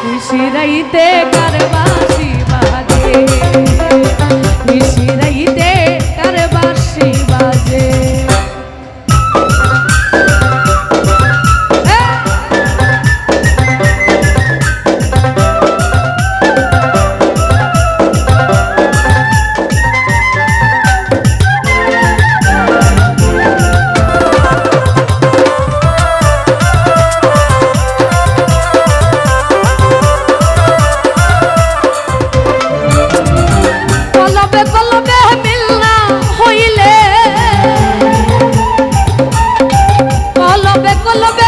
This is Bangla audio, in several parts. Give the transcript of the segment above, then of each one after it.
খুশি রাইতে কারবাসি বাজে? করলো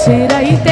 será y te